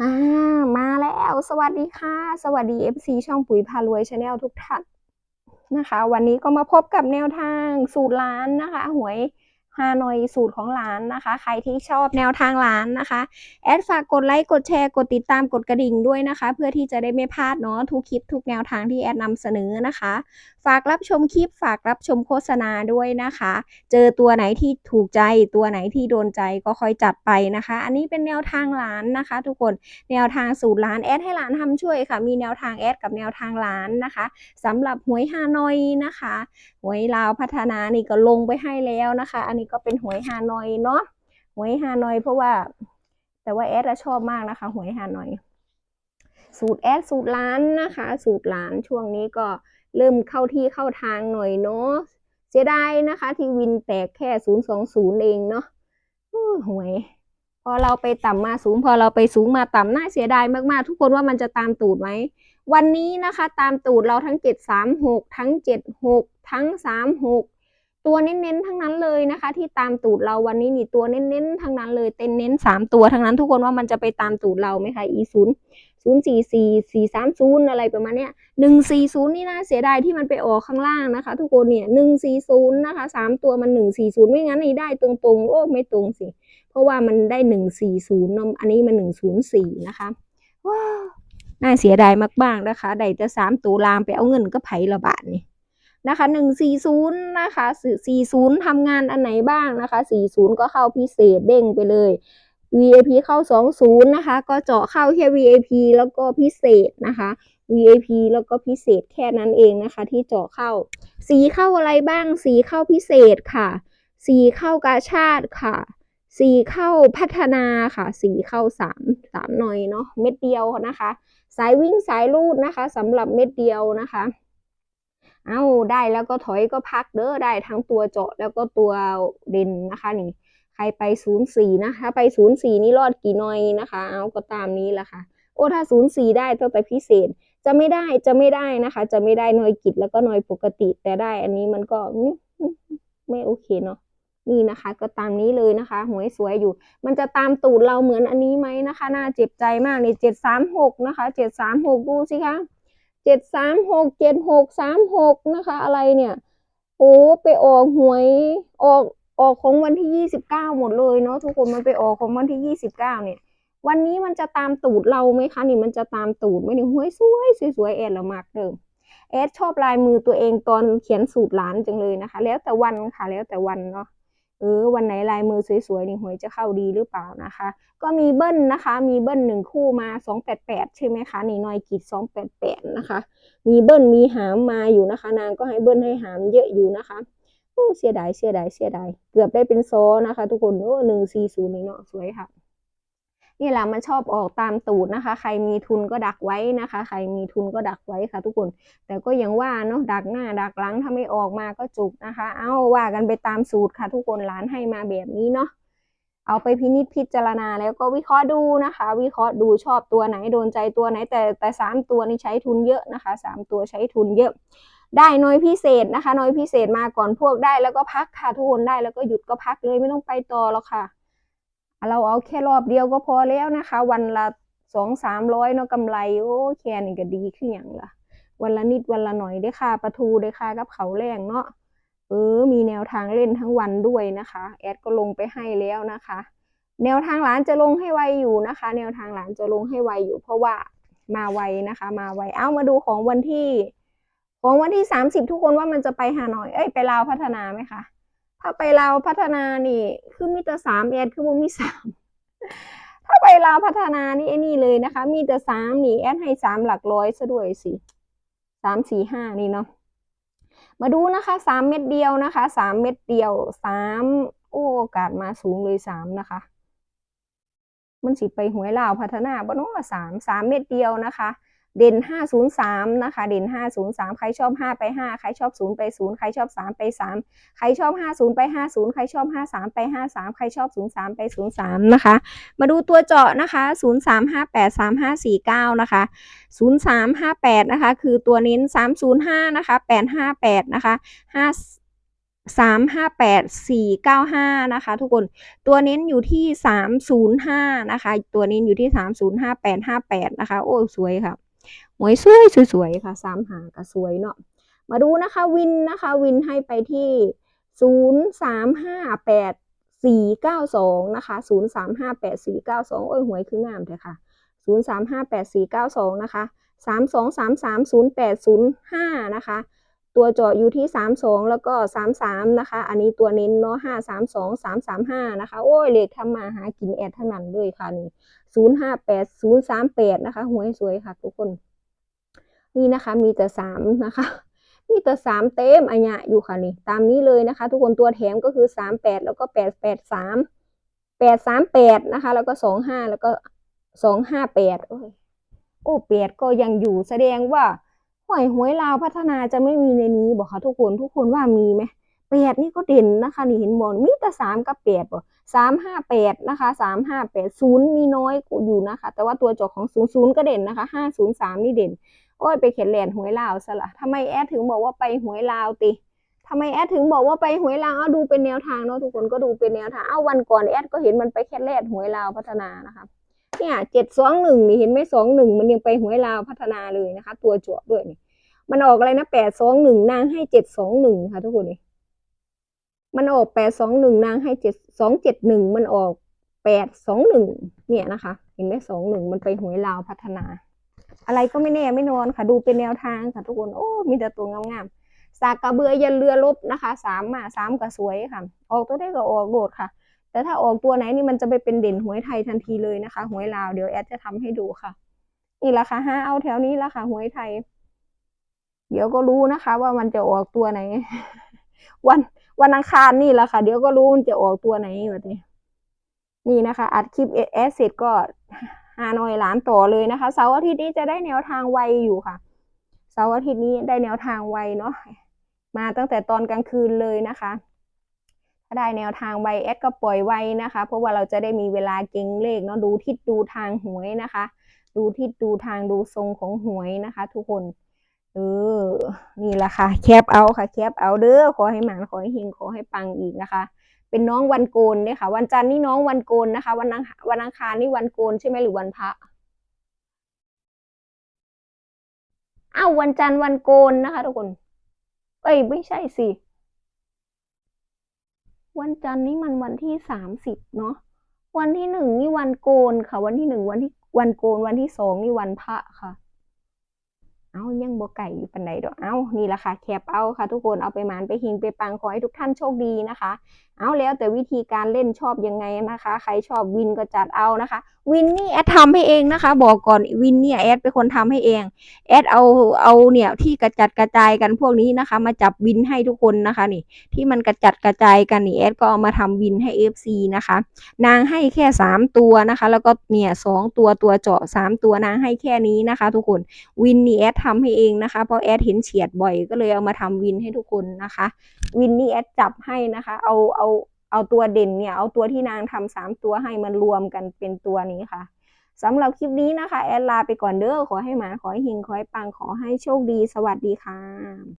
อ่ามาแล้ว สวัสดีค่ะ สวัสดี FC ช่องปุ๋ยพารวยชาแนลทุกท่านนะคะ วันนี้ก็มาพบกับแนวทางสูตรร้านนะคะ หวย ฮานอยสูตรของร้านนะคะ ใครที่ชอบแนวทางร้านนะคะ แอดฝากกดไลค์ กดแชร์ กดติดตาม กดกระดิ่งด้วยนะคะ เพื่อที่จะได้ไม่พลาดเนาะทุกคลิปทุกแนวทางที่แอดนำเสนอนะคะ ฝากรับชมคลิป ฝากรับชมโฆษณาด้วยนะคะ เจอตัวไหนที่ถูกใจ ตัวไหนที่โดนใจก็ค่อยจัดไปนะคะ อันนี้เป็นแนวทางร้านนะคะ ทุกคน แนวทางสูตรร้านแอดให้ร้านทำช่วยค่ะ มีแนวทางแอดกับแนวทางร้านนะคะสำหรับหวยฮานอยนะคะ หวยลาวพัฒนานี่ก็ลงไปให้แล้วนะคะ อันนี้ก็เป็นหวยฮานอยเนาะหวยฮานอยเพราะว่า แต่ว่าแอดชอบมากนะคะ หวยฮานอย สูตรแอดสูตรร้านนะคะ สูตรร้านช่วงนี้ก็เริ่มเข้าที่เข้าทางหน่อยเนาะเสียดายนะคะ ที่วินแตกแค่ศูนย์สองศูนย์เองเนาะหวย พอเราไปต่ำมาสูง พอเราไปสูงมาต่ำน่าเสียดายมากๆ ทุกคนว่ามันจะตามตูดไหมวันนี้นะคะ ตามตูดเราทั้งเจ็ดสามหกทั้งเจ็ดหกทั้งสามหก ตัวเน้นๆทั้งนั้นเลยนะคะ ที่ตามตูดเราวันนี้นี่ตัวเน้นๆทั้งนั้นเลยเต็นเน้นสามตัวทั้งนั้นทุกคนว่ามันจะไปตามตูดเราไหมคะอีศูนย์ศูนย์สี่สี่สี่สามศูนย์อะไรประมาณเนี้ยหนึ่งสี่ศูนย์นี่น่าเสียดายที่มันไปออกข้างล่างนะคะ ทุกคนเนี่ยหนึ่งสี่ศูนย์นะคะสามตัวมันหนึ่งสี่ศูนย์ไม่งั้นนี่ได้ตรงๆโอ้ไม่ตรงสิ เพราะว่ามันได้หนึ่งสี่ศูนย์อันนี้มันหนึ่งศูนย์สี่นะคะว้าวน่าเสียดายมากๆนะคะได้จะสามตัวลามไปเอาเงินก็ไผ่ละบาทนี่ นะคะหนึ่งสี่ศูนย์นะคะสี่ศูนย์ทำงานอันไหนบ้างนะคะสี่ศูนย์ก็เข้าพิเศษเด้งไปเลย VIP เข้า 20 นะคะ ก็เจาะเข้าแค่ VIP แล้วก็พิเศษนะคะ VIP แล้วก็พิเศษแค่นั้นเองนะคะ ที่เจาะเข้า สีเข้าอะไรบ้าง สีเข้าพิเศษค่ะ สีเข้ากาชาติค่ะ สีเข้าพัฒนาค่ะ สีเข้าสามสามหน่อยเนาะ เม็ดเดียวนะคะ สายวิ่งสายลูดนะคะสำหรับเม็ดเดียวนะคะ เอาได้แล้วก็ถอยก็พักเด้อได้ทั้งตัวเจาะแล้วก็ตัวเด่นนะคะนี่ ใครไปศูนย์สี่นะคะไปศูนย์สี่นี่รอดกี่น่อยนะคะ เอาก็ตามนี้แหละค่ะ โอ้ถ้าศูนย์สี่ได้ต้องไปพิเศษ จะไม่ได้จะไม่ได้นะคะ จะไม่ได้น่วยกิจแล้วก็น่วยปกติแต่ได้อันนี้มันก็ไม่โอเคเนาะนี่นะคะก็ตามนี้เลยนะคะหวยสวยอยู่ มันจะตามตูดเราเหมือนอันนี้ไหมนะคะ น่าเจ็บใจมากนี่เจ็ดสามหกนะคะเจ็ดสามหกดูสิคะ เจ็ดสามหกเจ็ดหกสามหกนะคะ อะไรเนี่ยโอ้ไปออกหวยออกออกของวันที่ยี่สิบเก้าหมดเลยเนาะทุกคนมันไปออกของวันที่ยี่สิบเก้าเนี่ย วันนี้มันจะตามตูดเราไหมคะนี่มันจะตามตูดไหมนี่หวยสวยสวยแอดละมากเดิมแอดชอบลายมือตัวเองตอนเขียนสูตรหลานจังเลยนะคะ แล้วแต่วันค่ะแล้วแต่วันเนาะ เออวันไหนลายมือสวยๆนี่หวยจะเข้าดีหรือเปล่านะคะ ก็มีเบิ้ลนะคะ มีเบิ้ลหนึ่งคู่มาสองแปดแปดใช่ไหมคะนี่นอยกีดสองแปดแปดนะคะ มีเบิ้ลมีหามมาอยู่นะคะ นางก็ให้เบิ้ลให้หามเยอะอยู่นะคะโอ้เสียดายเสียดายเสียดายเกือบได้เป็นโซนะคะ ทุกคนโอ้หนึ่งสี่ศูนย์นี่เนาะสวยค่ะ นี่แหละมันชอบออกตามตูดนะคะ ใครมีทุนก็ดักไว้นะคะ ใครมีทุนก็ดักไว้ค่ะ ทุกคน แต่ก็ยังว่าเนาะดักหน้าดักหลังถ้าไม่ออกมาก็จุกนะคะ เอาว่ากันไปตามสูตรค่ะ ทุกคนร้านให้มาแบบนี้เนาะเอาไปพินิจพิจารณาแล้วก็วิเคราะห์ดูนะคะ วิเคราะห์ดูชอบตัวไหนโดนใจตัวไหนแต่แต่สามตัวนี้ใช้ทุนเยอะนะคะสามตัวใช้ทุนเยอะ ได้น้อยพิเศษนะคะน้อยพิเศษมาก่อนพวกได้แล้วก็พักค่ะทุกคนได้แล้วก็หยุดก็พักเลยไม่ต้องไปต่อแล้วค่ะ เราเอาแค่รอบเดียวก็พอแล้วนะคะ วันละสองสามร้อยเนาะกำไรโอ้แค่นี้ก็ดีขึ้นอย่างละวันละนิดวันละหน่อยได้ค่าปลาทูได้ค่ากับเขาแรงเนาะเออ มีแนวทางเล่นทั้งวันด้วยนะคะ แอดก็ลงไปให้แล้วนะคะ แนวทางหลานจะลงให้ไวอยู่นะคะ แนวทางหลานจะลงให้ไวอยู่ เพราะว่ามาไวนะคะ มาไวเอ้ามาดูของวันที่ ของวันที่สามสิบทุกคนว่ามันจะไปฮานอยเอ้ยไปลาวพัฒนาไหมคะ ถ้าไปลาวพัฒนานี่ คือมีแต่สามแอดคือมันมีสามถ้าไปลาวพัฒนานี่ไอ้นี่เลยนะคะ มีแต่สามนี่แอดให้สามหลักร้อยซะด้วยสิสามสี่ห้านี่เนาะมาดูนะคะสามเม็ดเดียวนะคะสามเม็ดเดียวสามโอ้โอกาสมาสูงเลยสามนะคะ มันสิไปหวยลาวพัฒนาบ้านว่าสามสามเม็ดเดียวนะคะ เด่นห้าศูนย์สามนะคะ เด่นห้าศูนย์สามใครชอบห้าไปห้าใครชอบศูนย์ไปศูนย์ใครชอบสามไปสามใครชอบห้าศูนย์ไปห้าศูนย์ใครชอบห้าสามไปห้าสามใครชอบศูนย์สามไปศูนย์สามนะคะ มาดูตัวเจาะนะคะศูนย์สามห้าแปดสามห้าสี่เก้านะคะศูนย์สามห้าแปดนะคะ คือตัวเน้นสามศูนย์ห้านะคะแปดห้าแปดนะคะห้าสามห้าแปดสี่เก้าห้านะคะ ทุกคนตัวเน้นอยู่ที่สามศูนย์ห้านะคะ ตัวเน้นอยู่ที่สามศูนย์ห้าแปดห้าแปดนะคะ โอ้ สวยค่ะ หวยสวยสวยๆค่ะสามหาก็สวยเนาะมาดูนะคะวินนะคะ วินให้ไปที่ศูนย์สามห้าแปดสี่เก้าสองนะคะศูนย์สามห้าแปดสี่เก้าสองโอ้ยหวยคืองามเลยค่ะศูนย์สามห้าแปดสี่เก้าสองนะคะสามสองสามสามศูนย์แปดศูนย์ห้านะคะ ตัวเจาะอยู่ที่ 32 แล้วก็ 33 นะคะ อันนี้ตัวเน้นเนาะ532 335 นะคะ โอ้ยเลขทำมาหากินแอดทั้งนั้นเลยค่ะนี่058 038 นะคะหวยสวยค่ะทุกคน นี่นะคะมีแต่ 3 นะคะ มีแต่ 3 เต็มอัญญะอยู่ค่ะนี่ ตามนี้เลยนะคะ ทุกคนตัวแถมก็คือ 38 แล้วก็ 883 838 นะคะ แล้วก็ 25 แล้วก็ 258 โอ้ยโอ้แปดก็ยังอยู่แสดงว่า หวยหวยลาวพัฒนาจะไม่มีในนี้บอกค่ะทุกคนทุกคนว่ามีไหมแปดนี่ก็เด่นนะคะนี่เห็นบอลมีแต่สามกับแปดบ่สามห้าแปดนะคะสามห้าแปดศูนย์มีน้อยอยู่นะคะ แต่ว่าตัวจอของศูนย์ศูนย์ก็เด่นนะคะห้าศูนย์สามนี่เด่น โอ้ยไปเขียนแลนหวยลาวซะละทำไมแอดถึงบอกว่าไปหวยลาวติทำไมแอดถึงบอกว่าไปหวยลาวเอาดูเป็นแนวทางเนาะทุกคนก็ดูเป็นแนวทางเอาวันก่อนแอดก็เห็นมันไปแค่แลนหวยลาวพัฒนานะคะ เนี่ยเจ็ดสองหนึ่งนี่เห็นไหมสองหนึ่งมันยังไปหวยลาวพัฒนาเลยนะคะ ตัวจวบด้วยนี่มันออกอะไรนะแปดสองหนึ่งนางให้เจ็ดสองหนึ่งค่ะทุกคนนี่มันออกแปดสองหนึ่งนางให้เจ็ดสองเจ็ดหนึ่งมันออกแปดสองหนึ่งเนี่ยนะคะ เห็นไหมสองหนึ่งมันไปหวยลาวพัฒนา อะไรก็ไม่แน่ไม่นอนค่ะ ดูเป็นแนวทางค่ะทุกคนโอ้มีแต่ตัวงามๆสากกระเบือยันเรือลบนะคะสามมาสามกระสวยค่ะ ออกตัวได้ก็ออกโดดค่ะ แต่ถ้าออกตัวไหนนี่มันจะไปเป็นเด่นหวยไทยทันทีเลยนะคะ หวยลาวเดี๋ยวแอดจะทำให้ดูค่ะนี่แหละค่ะห้าเอาแถวนี้ละค่ะหวยไทย เดี๋ยวก็รู้นะคะ ว่ามันจะออกตัวไหน วันวันอังคารนี่แหละค่ะ เดี๋ยวก็รู้มันจะออกตัวไหนแบบนี้นี่นะคะ อัดคลิปแอดเสร็จก็ฮานอยล้านต่อเลยนะคะเสาร์อาทิตย์นี้จะได้แนวทางไวอยู่ค่ะเสาร์อาทิตย์นี้ได้แนวทางไวเนาะมาตั้งแต่ตอนกลางคืนเลยนะคะ ถ้าได้แนวทางไวแอดก็ปล่อยไวนะคะ เพราะว่าเราจะได้มีเวลาเก่งเลขเนาะดูทิศดูทางหวยนะคะ ดูทิศดูทางดูทรงของหวยนะคะ ทุกคนเออนี่แหละค่ะแคปเอาค่ะแคปเอาเด้อขอให้หมานขอให้เฮงขอให้ปังอีกนะคะ เป็นน้องวันโกนเนี่ยค่ะ วันจันทร์นี่น้องวันโกนนะคะ วันอังวันอังคารนี่วันโกนใช่ไหมหรือวันพระอ้าววันจันทร์วันโกนนะคะ ทุกคน เอ้ยไม่ใช่สิ วันจันทร์นี่มันวันที่สามสิบเนาะวันที่หนึ่งนี่วันโกนค่ะ วันที่หนึ่งวันที่วันโกนวันที่สองนี่วันพระค่ะ เอายังบ่ไก่อยู่ปันใดดอกเอานี่แหละค่ะแคปเอาค่ะ ทุกคนเอาไปหมานไปหิงไปปังขอให้ทุกท่านโชคดีนะคะ เอาแล้วแต่วิธีการเล่นชอบยังไงนะคะ ใครชอบวินก็จัดเอานะคะ วินนี่แอดทำให้เองนะคะ บอกก่อนวินเนี่ยแอดเป็นคนทำให้เองแอดเอาเอาเนี่ยที่กระจัดกระจายกันพวกนี้นะคะ มาจับวินให้ทุกคนนะคะนี่ ที่มันกระจัดกระจายกันนี่แอดก็เอามาทำวินให้ FC นะคะ นางให้แค่สามตัวนะคะ แล้วก็เนี่ยสองตัวตัวเจาะสามตัวนางให้แค่นี้นะคะ ทุกคนวินนี่แอดททำให้เองนะคะเพราะแอดเห็นเฉียดบ่อยก็เลยเอามาทำวินให้ทุกคนนะคะ วินนี่แอดจับให้นะคะ เอาเอาเอาตัวเด่นเนี่ย เอาตัวที่นางทำสามตัวให้มันรวมกันเป็นตัวนี้ค่ะสำหรับคลิปนี้นะคะ แอดลาไปก่อนเด้อขอให้หมาขอให้หิงขอให้ปังขอให้โชคดีสวัสดีค่ะ